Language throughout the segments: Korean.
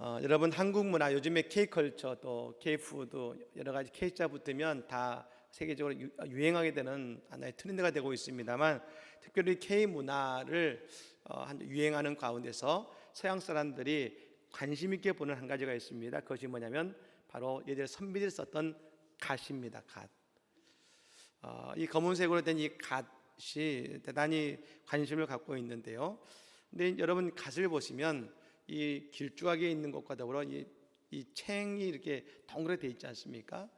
어, 여러분 한국 문화 요즘에 K컬처 또 K푸드 여러 가지 K자 붙으면 다 세계적으로 유, 유행하게 되는 하나의 트렌드가 되고 있습니다만 특별히 K 문화를 어, 한 유행하는 가운데서 서양 사람들이 관심 있게 보는 한 가지가 있습니다. 그것이 뭐냐면 바로 예전에 선비들이 썼던 갓입니다. 갓. 어, 이 검은색으로 된 이 갓이 대단히 관심을 갖고 있는데요. 근데 여러분 갓을 보시면 이 길쭉하게 있는 것과 더불어 이, 이 챙이 이렇게 동그랗게 돼 있지 않습니까?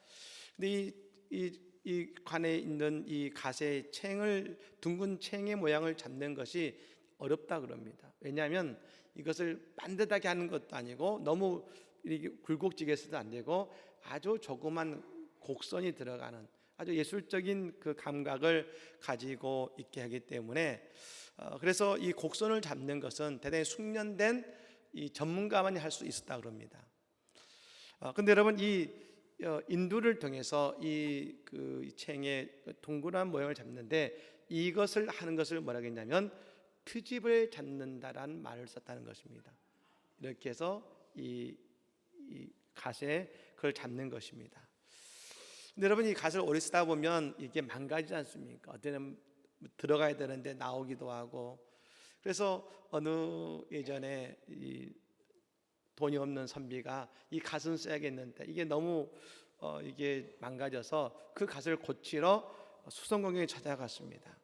근데 이, 이, 이 관에 있는 이 갓의 챙을 둥근 챙의 모양을 잡는 것이 어렵다 그럽니다. 왜냐하면 이것을 반듯하게 하는 것도 아니고 너무 이렇게 굴곡지게 해서도 안 되고 아주 조그만 곡선이 들어가는 아주 예술적인 그 감각을 가지고 있게 하기 때문에 어, 그래서 이 곡선을 잡는 것은 대단히 숙련된 이 전문가만이 할 수 있었다 그럽니다. 어, 근데 여러분 이 어, 인두를 통해서 이 그 챙의 동그란 모양을 잡는데 이것을 하는 것을 뭐라고 했냐면 트집을 잡는다라는 말을 썼다는 것입니다. 이렇게 해서 이, 이 갓에 그걸 잡는 것입니다. 근데 여러분 이 갓을 오래 쓰다 보면 이게 망가지지 않습니까? 어때는 들어가야 되는데 나오기도 하고 그래서 어느 예전에 이 돈이 없는 선비가 이 갓은 써야겠는데 이게 너무 어 이게 망가져서 그 갓을 고치러 수성공에 찾아갔습니다.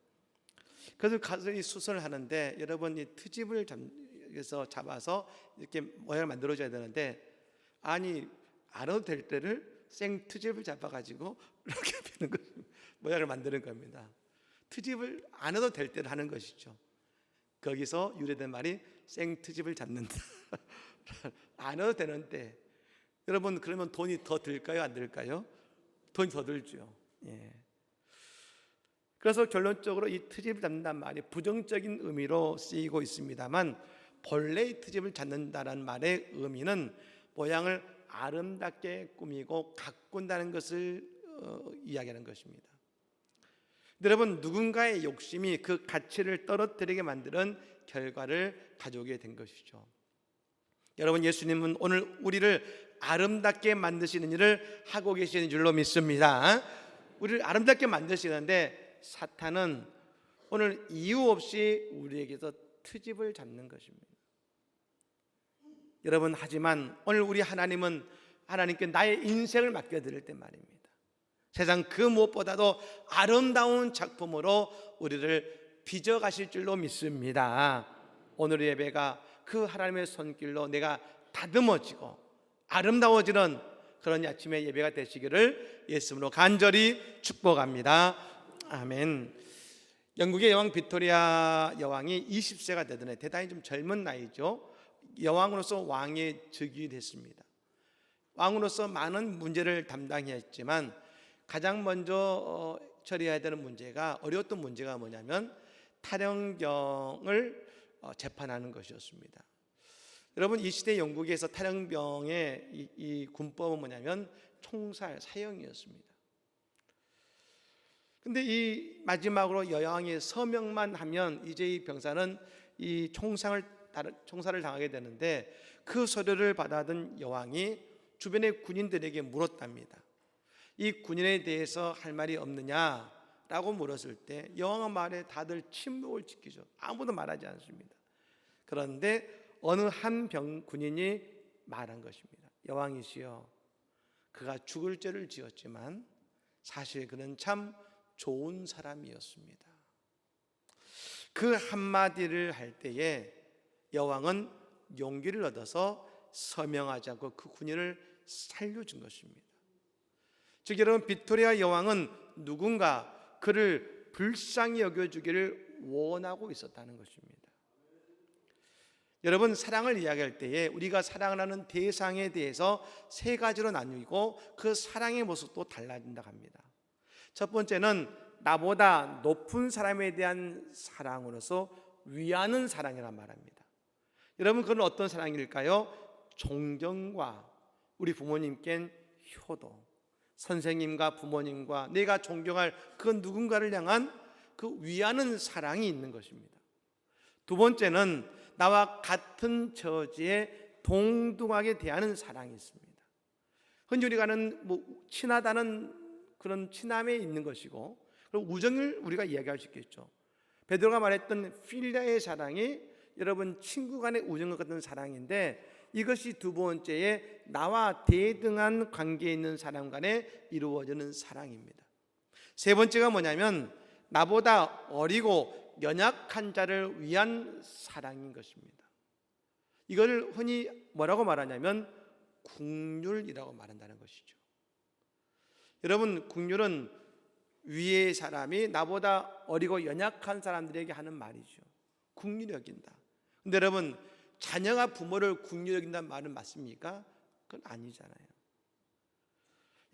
그래서 이 수선을 하는데 여러분 이 트집을 잡에서 잡아서 이렇게 모양을 만들어줘야 되는데 아니 안 해도 될 때를 생 트집을 잡아가지고 이렇게 피는 것 모양을 만드는 겁니다. 트집을 안 해도 될 때를 하는 것이죠. 거기서 유래된 말이 생 트집을 잡는다. 안 해도 되는데 여러분 그러면 돈이 더 들까요? 안 들까요? 돈이 더 들죠. 예. 그래서 결론적으로 이 트집을 잡는다는 말이 부정적인 의미로 쓰이고 있습니다만 본래 이 트집을 잡는다는 말의 의미는 모양을 아름답게 꾸미고 가꾼다는 것을 어, 이야기하는 것입니다. 여러분 누군가의 욕심이 그 가치를 떨어뜨리게 만드는 결과를 가져오게 된 것이죠. 여러분 예수님은 오늘 우리를 아름답게 만드시는 일을 하고 계시는 줄로 믿습니다. 우리를 아름답게 만드시는데 사탄은 오늘 이유 없이 우리에게서 트집을 잡는 것입니다. 여러분 하지만 오늘 우리 하나님은 하나님께 나의 인생을 맡겨 드릴 때 말입니다. 세상 그 무엇보다도 아름다운 작품으로 우리를 빚어 가실 줄로 믿습니다. 오늘 예배가 그 하나님의 손길로 내가 다듬어지고 아름다워지는 그런 아침의 예배가 되시기를 예수님으로 간절히 축복합니다. 아멘. 영국의 여왕 빅토리아 여왕이 20세가 되던 해 대단히 좀 젊은 나이죠. 여왕으로서 왕에 즉위 됐습니다. 왕으로서 많은 문제를 담당했지만 가장 먼저 어, 처리해야 되는 문제가 어려웠던 문제가 뭐냐면 탈영경을 어, 재판하는 것이었습니다. 여러분 이 시대 영국에서 탈영병의 이, 이 군법은 뭐냐면 총살 사형이었습니다. 근데 이 마지막으로 여왕이 서명만 하면 이제 이 병사는 이 총상을 총살을 당하게 되는데 그 서류를 받아든 여왕이 주변의 군인들에게 물었답니다. 이 군인에 대해서 할 말이 없느냐라고 물었을 때 여왕의 말에 다들 침묵을 지키죠. 아무도 말하지 않습니다. 그런데 어느 한 병 군인이 말한 것입니다. 여왕이시여, 그가 죽을 죄를 지었지만 사실 그는 참 좋은 사람이었습니다. 그 한마디를 할 때에 여왕은 용기를 얻어서 서명하지 않고 그 군인을 살려준 것입니다. 즉 여러분 빅토리아 여왕은 누군가 그를 불쌍히 여겨주기를 원하고 있었다는 것입니다. 여러분 사랑을 이야기할 때에 우리가 사랑을 하는 대상에 대해서 세 가지로 나뉘고 그 사랑의 모습도 달라진다 합니다. 첫 번째는 나보다 높은 사람에 대한 사랑으로서 위하는 사랑이란 말합니다. 여러분 그건 어떤 사랑일까요? 존경과 우리 부모님께는 효도, 선생님과 부모님과 내가 존경할 그 누군가를 향한 그 위하는 사랑이 있는 것입니다. 두 번째는 나와 같은 처지에 동등하게 대하는 사랑이 있습니다. 흔히 우리가 하는 뭐 친하다는 그런 친함에 있는 것이고 그리고 우정을 우리가 이야기할 수 있겠죠. 베드로가 말했던 필리아의 사랑이 여러분 친구 간의 우정과 같은 사랑인데 이것이 두 번째에 나와 대등한 관계에 있는 사람 간에 이루어지는 사랑입니다. 세 번째가 뭐냐면 나보다 어리고 연약한 자를 위한 사랑인 것입니다. 이걸 흔히 뭐라고 말하냐면 국률이라고 말한다는 것이죠. 여러분 국률은 위의 사람이 나보다 어리고 연약한 사람들에게 하는 말이죠. 국률이 여긴다. 근데 여러분 자녀가 부모를 국률이 여긴다는 말은 맞습니까? 그건 아니잖아요.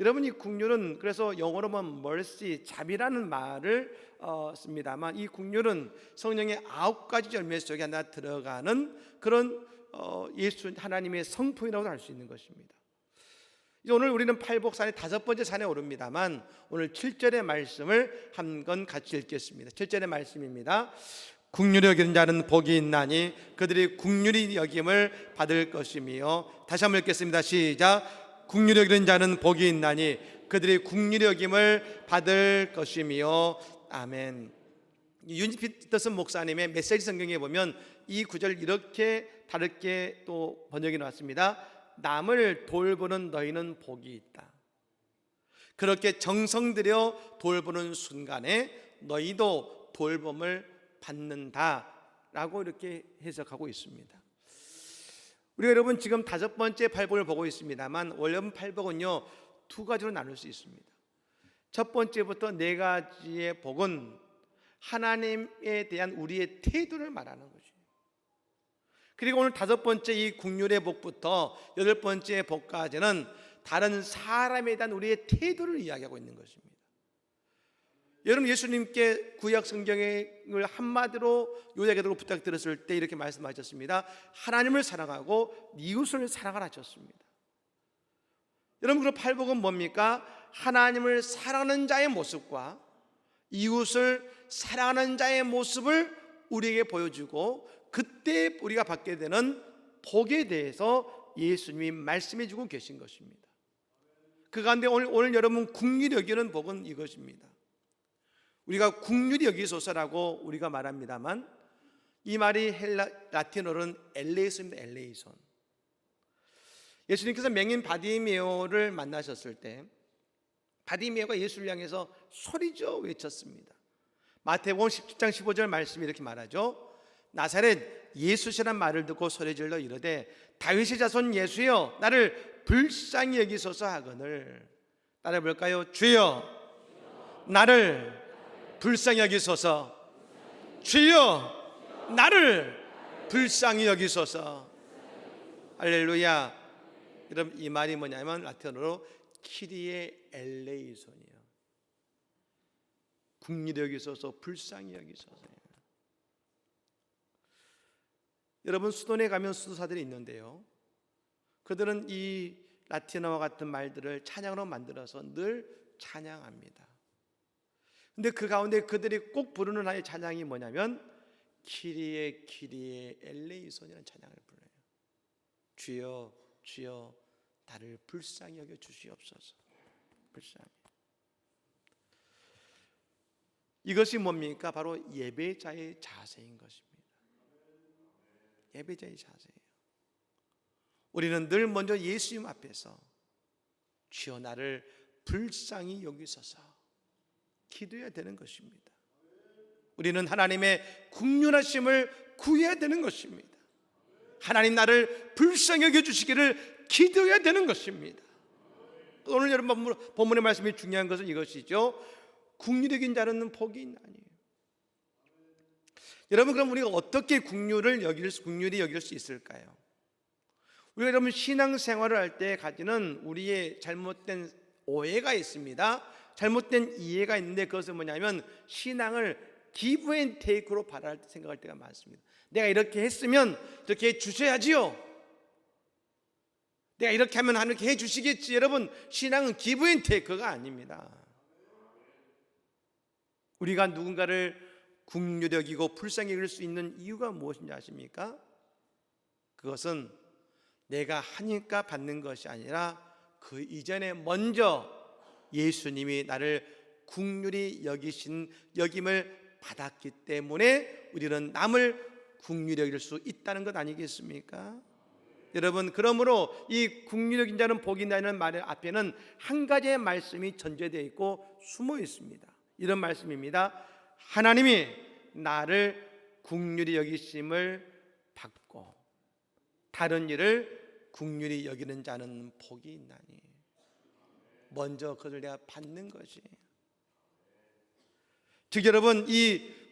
여러분 이 국률은 그래서 영어로 보면 mercy, 자비라는 말을 어, 씁니다만 이 국률은 성령의 아홉 가지 열매 속에 하나 들어가는 그런 어, 예수 하나님의 성품이라고 할 수 있는 것입니다. 오늘 우리는 팔복산의 다섯 번째 산에 오릅니다만 오늘 7절의 말씀을 한 건 같이 읽겠습니다. 7절의 말씀입니다. 국률이 여기는 자는 복이 있나니 그들이 국률이 여김을 받을 것이며 다시 한번 읽겠습니다. 시작. 국률이 여기는 자는 복이 있나니 그들이 국률이 여김을 받을 것이며 아멘. 윤지 피터슨 목사님의 메시지 성경에 보면 이 구절 이렇게 다르게 또 번역이 나왔습니다. 남을 돌보는 너희는 복이 있다. 그렇게 정성 들여 돌보는 순간에 너희도 돌봄을 받는다라고 이렇게 해석하고 있습니다. 우리 여러분 지금 다섯 번째 팔복을 보고 있습니다만 원래는 팔복은요 두 가지로 나눌 수 있습니다. 첫 번째부터 네 가지의 복은 하나님에 대한 우리의 태도를 말하는 거죠. 그리고 오늘 다섯 번째 이 국률의 복부터 여덟 번째 복까지는 다른 사람에 대한 우리의 태도를 이야기하고 있는 것입니다. 여러분 예수님께 구약 성경을 한마디로 요약하도록 부탁드렸을 때 이렇게 말씀하셨습니다. 하나님을 사랑하고 이웃을 사랑하라 하셨습니다. 여러분 그 팔복은 뭡니까? 하나님을 사랑하는 자의 모습과 이웃을 사랑하는 자의 모습을 우리에게 보여주고 그때 우리가 받게 되는 복에 대해서 예수님이 말씀해 주고 계신 것입니다. 그 가운데 오늘, 오늘 여러분 국률이 여기는 복은 이것입니다. 우리가 국률이 여기소서라고 우리가 말합니다만 이 말이 헬라 라틴어로는 엘레이소입니다. 엘레이손. 예수님께서 맹인 바디메오를 만나셨을 때 바디메오가 예수를 향해서 소리져 외쳤습니다. 마태복음 10장 15절 말씀이 이렇게 말하죠. 나사렛 예수시란 말을 듣고 소리질러 이르되 다윗의 자손 예수여 나를 불쌍히 여기소서 하거늘 따라 볼까요? 주여 나를 불쌍히 여기소서. 주여 나를 불쌍히 여기소서. 할렐루야. 여러분 이 말이 뭐냐면 라틴어로 키리에 엘레이손이요. 국리 여기소서 불쌍히 여기소서. 여러분 수도에 가면 수도사들이 있는데요. 그들은 이 라틴어와 같은 말들을 찬양으로 만들어서 늘 찬양합니다 근데 그 가운데 그들이 꼭 부르는 하나의 찬양이 뭐냐면 키리에 키리에 엘레이손이라는 찬양을 불러요. 주여 주여 나를 불쌍히 여겨 주시옵소서. 불쌍히. 이것이 뭡니까? 바로 예배자의 자세인 것입니다. 예배자의 자세예요. 우리는 늘 먼저 예수님 앞에서 주여 나를 불쌍히 여기소서 기도해야 되는 것입니다. 우리는 하나님의 국률하심을 구해야 되는 것입니다. 하나님 나를 불쌍히 여겨 주시기를 기도해야 되는 것입니다. 오늘 여러분 본문의 말씀이 중요한 것은 이것이죠. 국률적인 자는 복이 있나니. 여러분 그럼 우리가 어떻게 국률을 여길 수, 국률이 여길 수 있을까요? 우리가 여러분 신앙 생활을 할 때 가지는 우리의 잘못된 오해가 있습니다. 잘못된 이해가 있는데 그것은 뭐냐면 신앙을 기브 앤 테이크로 바랄 때 생각할 때가 많습니다. 내가 이렇게 했으면 이렇게 해 주셔야지요. 내가 이렇게 하면 하나님께 해 주시겠지. 여러분, 신앙은 기브 앤 테이크가 아닙니다. 우리가 누군가를 국률적이고 불쌍히 여길 수 있는 이유가 무엇인지 아십니까? 그것은 내가 하니까 받는 것이 아니라 그 이전에 먼저 예수님이 나를 국률이 여기신 여김을 받았기 때문에 우리는 남을 국률이 여길 수 있다는 것 아니겠습니까? 여러분 그러므로 이 국률적인 자는 복이 나는 말 앞에는 한 가지의 말씀이 전제되어 있고 숨어 있습니다. 이런 말씀입니다. 하나님이 나를 국률이 여기심을 받고 다른 일을 국률이 여기는 자는 복이 있나니 먼저 그를 내가 받는 것이 즉 여러분 이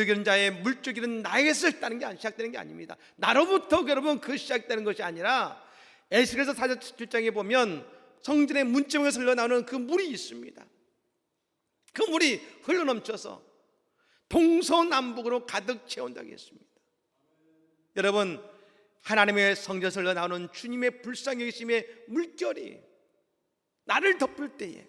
여기는 자의 물적인 나에게서 시작되는 게 시작되는 게 아닙니다. 나로부터 여러분 그 시작되는 것이 아니라 에스겔서 4장에 보면 성전의 문지방에 흘러 나오는 그 물이 있습니다. 그 물이 흘러 넘쳐서 동서남북으로 가득 채운다고 했습니다. 여러분 하나님의 성전에서 흘러 나오는 주님의 불쌍히 여기심의 물결이 나를 덮을 때에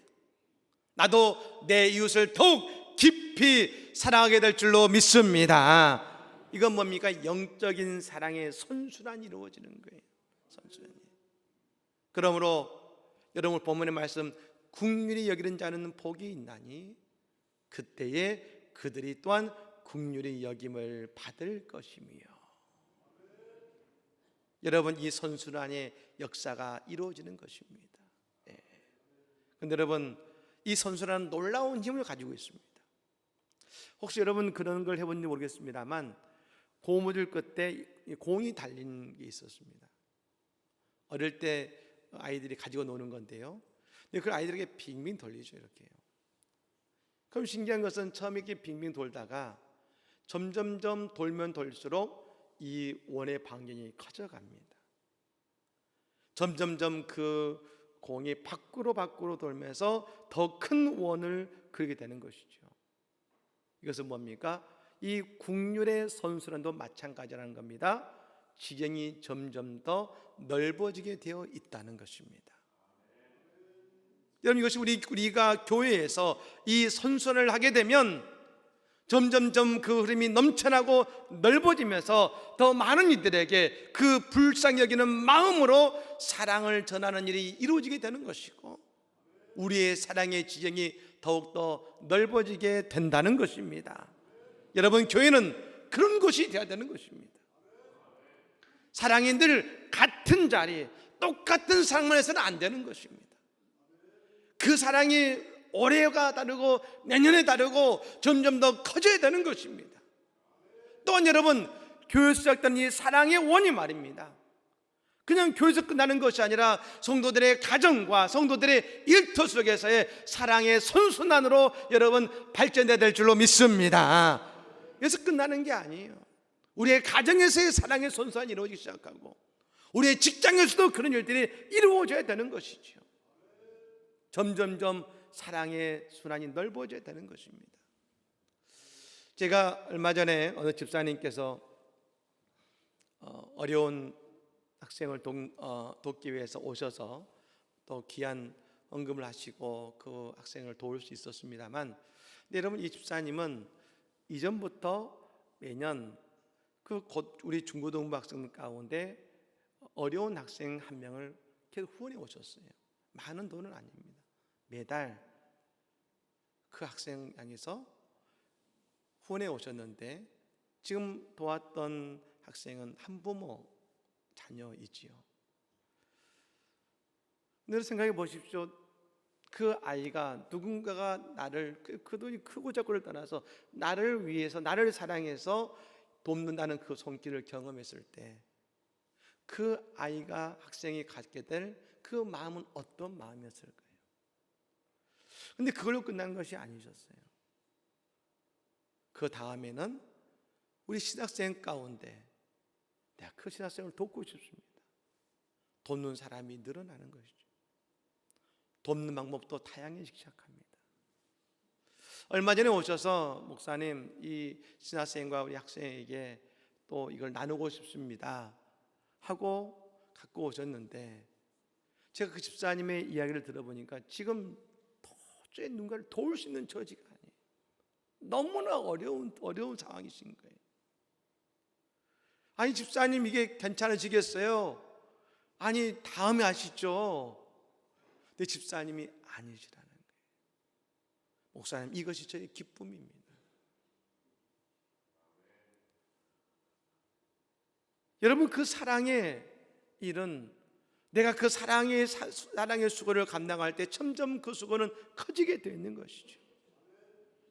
나도 내 이웃을 더욱 깊이 사랑하게 될 줄로 믿습니다. 이건 뭡니까? 영적인 사랑의 선순환이 이루어지는 거예요. 선순환이. 그러므로 여러분 본문의 말씀 국률이 여기는 자는 복이 있나니 그때에 그들이 또한 국률이 여김을 받을 것이며 여러분 이 선순환의 역사가 이루어지는 것입니다. 예. 근데 여러분 이 선순환은 놀라운 힘을 가지고 있습니다. 혹시 여러분 그런 걸 해본지 모르겠습니다만 고무줄 끝에 이 공이 달린 게 있었습니다. 어릴 때 아이들이 가지고 노는 건데요. 근데 그 아이들에게 빙빙 돌리죠 이렇게요. 그럼 신기한 것은 처음에 이렇게 빙빙 돌다가 점점점 돌면 돌수록 이 원의 반경이 커져갑니다. 점점점 그 공이 밖으로 밖으로 돌면서 더 큰 원을 그리게 되는 것이죠. 이것은 뭡니까? 이 국률의 선수란도 마찬가지라는 겁니다. 지경이 점점 더 넓어지게 되어 있다는 것입니다. 여러분 이것이 우리 우리가 교회에서 이 선순을 하게 되면 점점점 그 흐름이 넘쳐나고 넓어지면서 더 많은 이들에게 그 불쌍히 여기는 마음으로 사랑을 전하는 일이 이루어지게 되는 것이고 우리의 사랑의 지경이 더욱더 넓어지게 된다는 것입니다. 여러분 교회는 그런 곳이 되어야 되는 것입니다. 사랑이 늘 같은 자리, 똑같은 사랑만 해서는 안 되는 것입니다. 그 사랑이 올해가 다르고 내년에 다르고 점점 더 커져야 되는 것입니다. 또한 여러분 교회에서 시작된 이 사랑의 원이 말입니다. 그냥 교회에서 끝나는 것이 아니라 성도들의 가정과 성도들의 일터 속에서의 사랑의 선순환으로 여러분 발전돼야 될 줄로 믿습니다. 그래서 끝나는 게 아니에요. 우리의 가정에서의 사랑의 선순환이 이루어지기 시작하고 우리의 직장에서도 그런 일들이 이루어져야 되는 것이죠. 점점점 사랑의 순환이 넓어져야 되는 것입니다. 제가 얼마 전에 어느 집사님께서 어, 어려운 학생을 도, 어, 돕기 위해서 오셔서 또 귀한 언금을 하시고 그 학생을 도울 수 있었습니다만, 여러분 이 집사님은 이전부터 매년 그곧 우리 중고등부 학생 가운데 어려운 학생 한 명을 계속 후원해 오셨어요. 많은 돈은 아닙니다. 매달 그 학생 향해서 후원해 오셨는데 지금 도왔던 학생은 한부모 자녀이지요. 늘 생각해 보십시오. 그 아이가 누군가가 나를 그, 그 돈이 크고 작고를 떠나서 나를 위해서 나를 사랑해서 돕는다는 그 손길을 경험했을 때 그 아이가 학생이 갖게 될 그 마음은 어떤 마음이었을까요? 근데 그걸로 끝난 것이 아니셨어요. 그 다음에는 우리 신학생 가운데 내가 그 신학생을 돕고 싶습니다. 돕는 사람이 늘어나는 것이죠. 돕는 방법도 다양해지기 시작합니다. 얼마 전에 오셔서 목사님 이 신학생과 우리 학생에게 또 이걸 나누고 싶습니다 하고 갖고 오셨는데 제가 그 집사님의 이야기를 들어보니까 지금 도저히 누군가를 도울 수 있는 처지가 아니에요. 너무나 어려운 어려운 상황이신 거예요. 아니 집사님 이게 괜찮으시겠어요? 아니 다음에 하시죠. 내 집사님이 아니시라는 거예요. 목사님 이것이 저의 기쁨입니다. 여러분 그 사랑의 일은 내가 그 사랑의 사, 사랑의 수고를 감당할 때 점점 그 수고는 커지게 되어 있는 것이죠.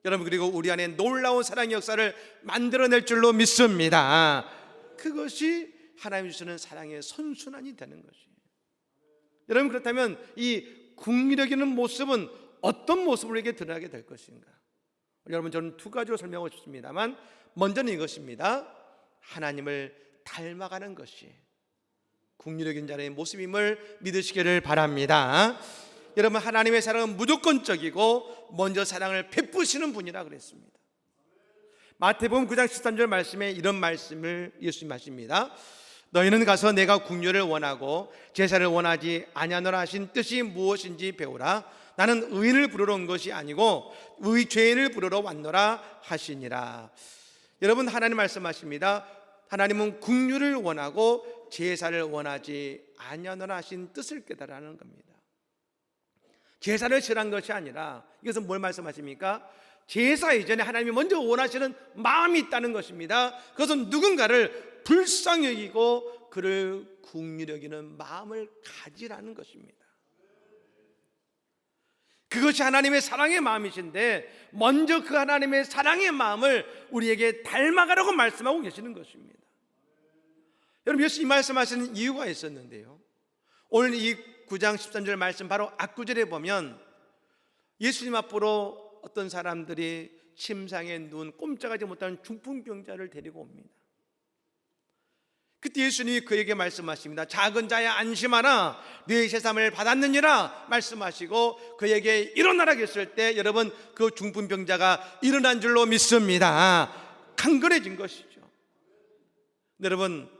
여러분 그리고 우리 안에 놀라운 사랑의 역사를 만들어낼 줄로 믿습니다. 그것이 하나님 주시는 사랑의 선순환이 되는 것이에요. 여러분 그렇다면 이 있는 모습은 어떤 모습으로 이게 드러나게 될 것인가? 여러분 저는 두 가지로 설명하고 싶습니다만 먼저는 이것입니다. 하나님을 닮아가는 것이 국리력인 자의 모습임을 믿으시기를 바랍니다. 여러분 하나님의 사랑은 무조건적이고 먼저 사랑을 베푸시는 분이라 그랬습니다. 마태복음 9장 13절 말씀에 이런 말씀을 예수님 하십니다. 너희는 가서 내가 국류를 원하고 제사를 원하지 아니하노라 하신 뜻이 무엇인지 배우라. 나는 의인을 부르러 온 것이 아니고 의 죄인을 부르러 왔노라 하시니라. 여러분 하나님 말씀하십니다. 하나님은 국류를 원하고 제사를 원하지 아니하노라 하신 뜻을 깨달아는 겁니다. 제사를 싫어한 것이 아니라 이것은 뭘 말씀하십니까? 제사 이전에 하나님이 먼저 원하시는 마음이 있다는 것입니다. 그것은 누군가를 불쌍히 여기고 그를 국률 여기는 마음을 가지라는 것입니다. 그것이 하나님의 사랑의 마음이신데 먼저 그 하나님의 사랑의 마음을 우리에게 닮아가라고 말씀하고 계시는 것입니다. 여러분 예수 이 말씀하시는 이유가 있었는데요. 오늘 이 9장 13절 말씀 바로 앞구절에 보면 예수님 앞으로 어떤 사람들이 침상에 누운 꼼짝하지 못하는 중풍병자를 데리고 옵니다. 그때 예수님이 그에게 말씀하십니다. 작은 자야 안심하라. 네 세상을 받았느니라 말씀하시고 그에게 일어나라 했을 때 여러분 그 중풍병자가 일어난 줄로 믿습니다. 강건해진 것이죠. 여러분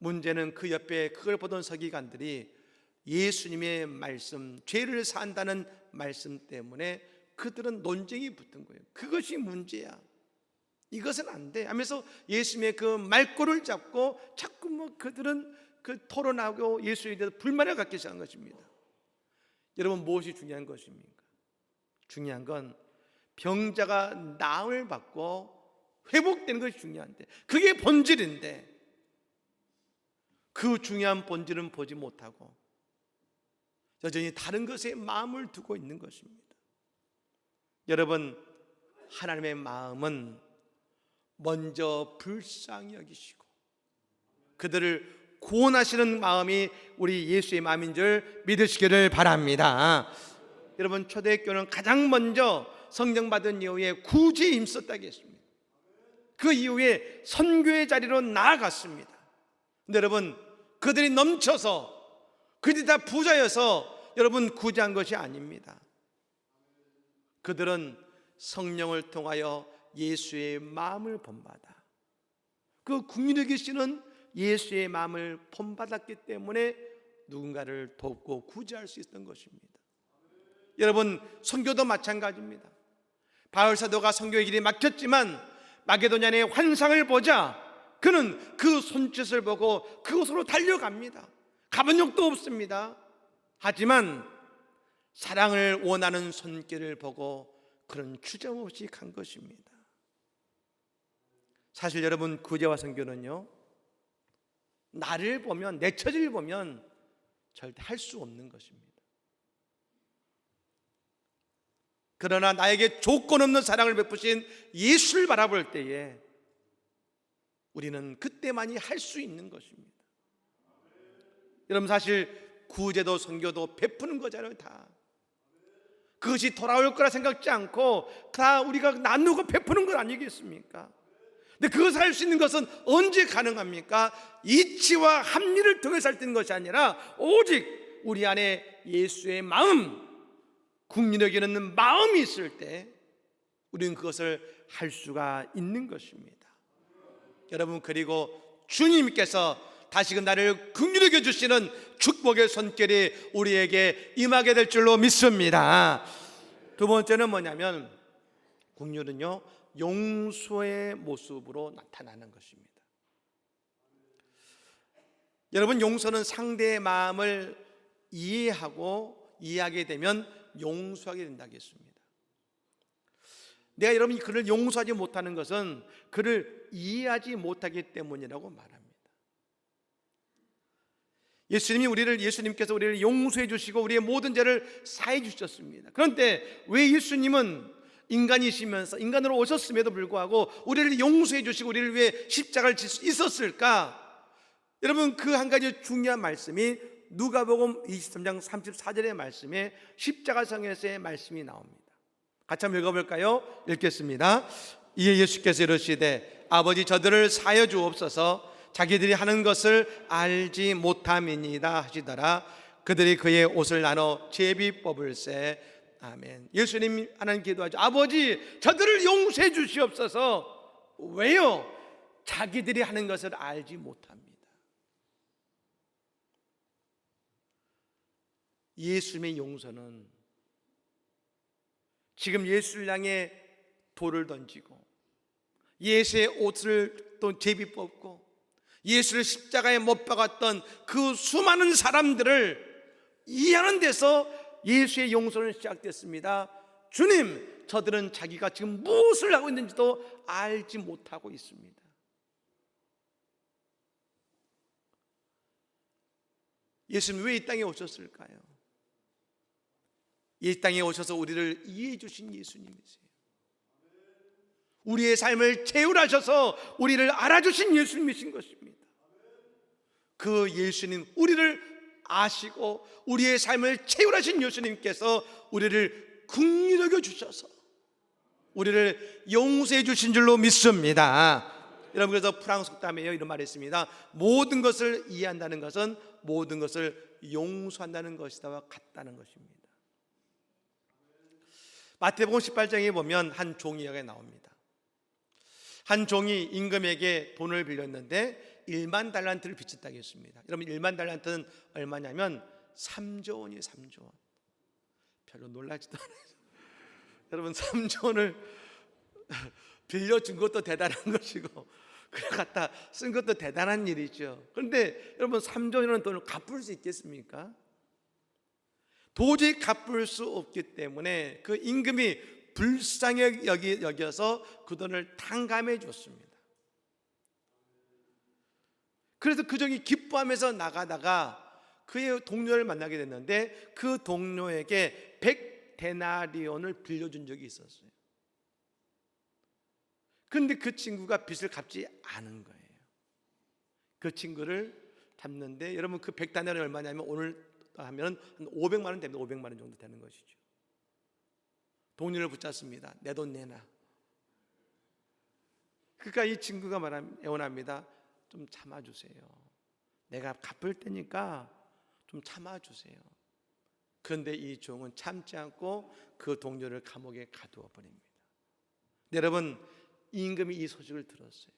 문제는 그 옆에 그걸 보던 서기관들이 예수님의 말씀, 죄를 산다는 말씀 때문에 그들은 논쟁이 붙은 거예요. 그것이 문제야. 이것은 안 돼. 하면서 예수님의 그 말꼬를 잡고 자꾸 뭐 그들은 그 토론하고 예수에 대해서 불만을 갖기 시작한 것입니다. 여러분 무엇이 중요한 것입니까? 중요한 건 병자가 나음을 받고 회복되는 것이 중요한데 그게 본질인데 그 중요한 본질은 보지 못하고 여전히 다른 것에 마음을 두고 있는 것입니다. 여러분 하나님의 마음은 먼저 불쌍히 여기시고 그들을 구원하시는 마음이 우리 예수의 마음인 줄 믿으시기를 바랍니다. 여러분 초대교는 가장 먼저 성령 받은 이후에 구제에 힘썼다고 했습니다. 그 이후에 선교의 자리로 나아갔습니다. 근데 여러분 그들이 넘쳐서 그들이 다 부자여서 여러분 구제한 것이 아닙니다. 그들은 성령을 통하여 예수의 마음을 본받아. 그 국민의 계시는 예수의 마음을 본받았기 때문에 누군가를 돕고 구제할 수 있었던 것입니다. 여러분 선교도 마찬가지입니다. 바울 사도가 선교의 길이 막혔지만 마게도냐의 환상을 보자 그는 그 손짓을 보고 그곳으로 달려갑니다. 가본 적도 없습니다. 하지만 사랑을 원하는 손길을 보고 그런 주저없이 간 것입니다. 사실 여러분 구제와 선교는요 나를 보면 내 처지를 보면 절대 할 수 없는 것입니다. 그러나 나에게 조건 없는 사랑을 베푸신 예수를 바라볼 때에 우리는 그때만이 할 수 있는 것입니다. 여러분 사실 구제도 선교도 베푸는 거잖아요 다. 그것이 돌아올 거라 생각지 않고 다 우리가 나누고 베푸는 건 아니겠습니까? 근데 그것을 할 수 있는 것은 언제 가능합니까? 이치와 합리를 수 있는 것이 아니라 오직 우리 안에 예수의 마음, 국민에게 있는 마음이 있을 때 우리는 그것을 할 수가 있는 것입니다. 여러분 그리고 주님께서 다시금 나를 긍휼하게 주시는 축복의 손길이 우리에게 임하게 될 줄로 믿습니다. 두 번째는 뭐냐면 국률은요 용서의 모습으로 나타나는 것입니다. 여러분 용서는 상대의 마음을 이해하고 이해하게 되면 용서하게 된다고 했습니다. 내가 여러분이 그를 용서하지 못하는 것은 그를 이해하지 못하기 때문이라고 말합니다. 예수님이 우리를 예수님께서 우리를 용서해 주시고 우리의 모든 죄를 사해 주셨습니다. 그런데 왜 예수님은 인간이시면서 인간으로 오셨음에도 불구하고 우리를 용서해 주시고 우리를 위해 십자가를 질 수 있었을까? 여러분 그 한 가지 중요한 말씀이 누가복음 23장 34절의 말씀에 십자가성에서의 말씀이 나옵니다. 같이 한번 읽어볼까요? 읽겠습니다. 이에 예수께서 이르시되 아버지 저들을 사여 주옵소서. 자기들이 하는 것을 알지 못함이니이다 하시더라. 그들이 그의 옷을 나눠 제비 뽑을세. 아멘. 예수님 하나님 기도하죠. 아버지 저들을 용서해 주시옵소서. 왜요? 자기들이 하는 것을 알지 못합니다. 예수님의 용서는 지금 예수를 향해 돌을 던지고 예수의 옷을 또 제비 뽑고 예수를 십자가에 못 박았던 그 수많은 사람들을 이해하는 데서 예수의 용서는 시작됐습니다. 주님, 저들은 자기가 지금 무엇을 하고 있는지도 알지 못하고 있습니다. 예수님 왜 이 땅에 오셨을까요? 이 땅에 오셔서 우리를 이해해 주신 예수님이세요. 우리의 삶을 채울하셔서 우리를 알아주신 예수님이신 것입니다. 그 예수님, 우리를 아시고 우리의 삶을 채울하신 예수님께서 우리를 긍휼하게 주셔서 우리를 용서해 주신 줄로 믿습니다. 여러분 그래서 프랑스 속담에요 이런 말이 있습니다. 모든 것을 이해한다는 것은 모든 것을 용서한다는 것이다와 같다는 것입니다. 마태복음 18장에 보면 한 종이 여기 나옵니다. 한 종이 임금에게 돈을 빌렸는데 1만 달란트를 빚졌다고 했습니다. 여러분 1만 달란트는 얼마냐면 3조 원이에요, 3조 원. 별로 놀라지도 않아요. 여러분 3조 원을 빌려준 것도 대단한 것이고 그래 갖다 쓴 것도 대단한 일이죠. 그런데 여러분 3조 원이라는 돈을 갚을 수 있겠습니까? 도저히 갚을 수 없기 때문에 그 임금이 불쌍히 여기, 여겨서 그 돈을 탕감해 줬습니다. 그래서 그 종이 기뻐하면서 나가다가 그의 동료를 만나게 됐는데 그 동료에게 100데나리온을 빌려준 적이 있었어요. 근데 그 친구가 빚을 갚지 않은 거예요. 그 친구를 잡는데 여러분 그 100데나리온이 얼마냐면 오늘 하면 한 500만 원 됩니다. 500만 원 정도 되는 것이죠. 동료를 붙잡습니다. 내 돈 내놔. 그러니까 이 친구가 말합 애원합니다. 좀 참아주세요. 내가 갚을 테니까 좀 참아주세요. 그런데 이 종은 참지 않고 그 동료를 감옥에 가두어 버립니다. 여러분 임금이 이 소식을 들었어요.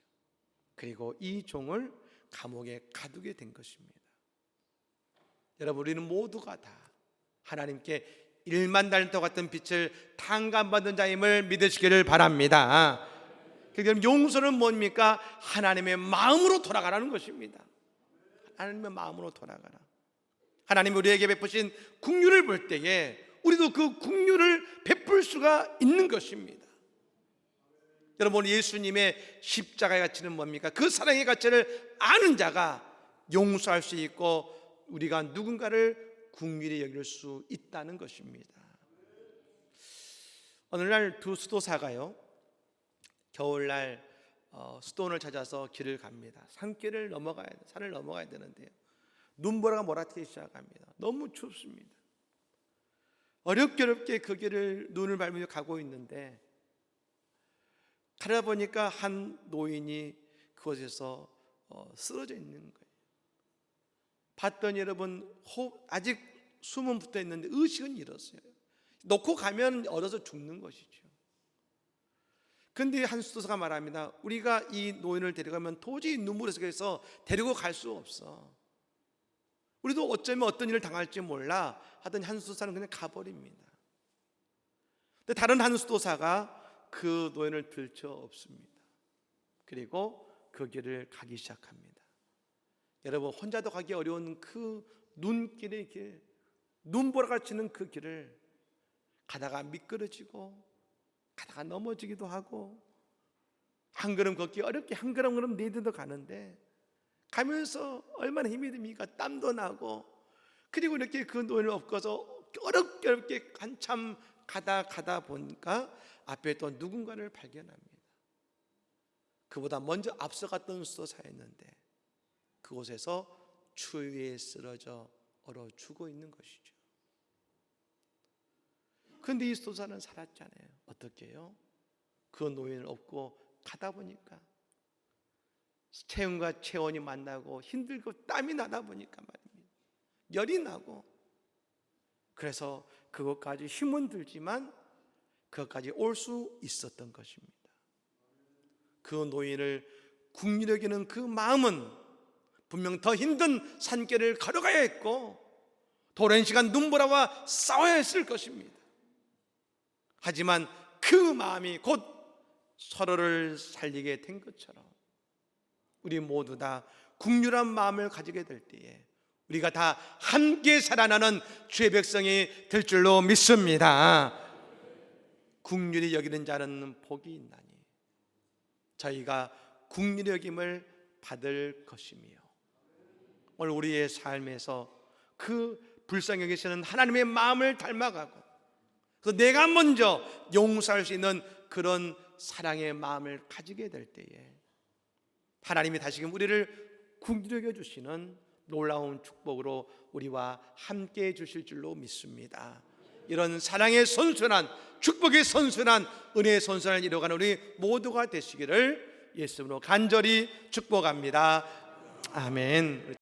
그리고 이 종을 감옥에 가두게 된 것입니다. 여러분 우리는 모두가 다 하나님께 1만 달러 같은 빛을 탕감받은 자임을 믿으시기를 바랍니다. 그럼 용서는 뭡니까? 하나님의 마음으로 돌아가라는 것입니다. 하나님의 마음으로 돌아가라. 하나님 우리에게 베푸신 국류를 볼 때에 우리도 그 국류를 베풀 수가 있는 것입니다. 여러분 예수님의 십자가의 가치는 뭡니까? 그 사랑의 가치를 아는 자가 용서할 수 있고 우리가 누군가를 국민이 여길 수 있다는 것입니다. 어느 날 두 수도사가요 겨울날 어, 수도원을 찾아서 길을 갑니다. 산길을 넘어가야 돼, 산을 넘어가야 되는데요. 눈보라가 몰아치기 시작합니다. 너무 춥습니다. 어렵게 어렵게 그 길을 눈을 밟으며 가고 있는데 가다 보니까 한 노인이 그곳에서 어, 쓰러져 있는 거예요. 봤더니 여러분 호흡, 아직 숨은 붙어 있는데 의식은 잃었어요. 놓고 가면 얼어서 죽는 것이죠. 근데 한 수도사가 말합니다. 우리가 이 노인을 데려가면 도저히 눈물을 속에서 데리고 갈 수 없어. 우리도 어쩌면 어떤 일을 당할지 몰라 하던 한 수도사는 그냥 가버립니다. 근데 다른 한 수도사가 그 노인을 들쳐 없습니다. 그리고 그 길을 가기 시작합니다. 여러분 혼자도 가기 어려운 그 눈길의 길, 눈보라가 치는 그 길을 가다가 미끄러지고 가다가 넘어지기도 하고 한 걸음 걷기 어렵게 한 걸음 걸음 내딛어 가는데 가면서 얼마나 힘이 듭니까? 땀도 나고 그리고 이렇게 그 노인을 엎어서 어렵게 어렵게 한참 가다 가다 보니까 앞에 또 누군가를 발견합니다. 그보다 먼저 앞서갔던 수도사였는데 그곳에서 추위에 쓰러져 얼어 죽어 있는 것이죠. 근데 이 수도사는 살았잖아요. 어떻게요? 그 노인을 업고 가다 보니까 체온과 체온이 만나고 힘들고 땀이 나다 보니까 말입니다. 열이 나고 그래서 그것까지 힘은 들지만 그것까지 올 수 있었던 것입니다. 그 노인을 국리려 여기는 그 마음은 분명 더 힘든 산길을 걸어가야 했고 더 오랜 시간 눈보라와 싸워야 했을 것입니다. 하지만 그 마음이 곧 서로를 살리게 된 것처럼 우리 모두 다 국률한 마음을 가지게 될 때에 우리가 다 함께 살아나는 주의 백성이 될 줄로 믿습니다. 국률이 여기는 자는 복이 있나니 저희가 국률이 여김을 받을 것이며 오늘 우리의 삶에서 그 불쌍히 계시는 하나님의 마음을 닮아가고 그래서 내가 먼저 용서할 수 있는 그런 사랑의 마음을 가지게 될 때에 하나님이 다시금 우리를 궁기려 주시는 놀라운 축복으로 우리와 함께 해 주실 줄로 믿습니다. 이런 사랑의 선순환, 축복의 선순환, 은혜의 선순환을 이뤄가는 우리 모두가 되시기를 예수님으로 간절히 축복합니다. 아멘.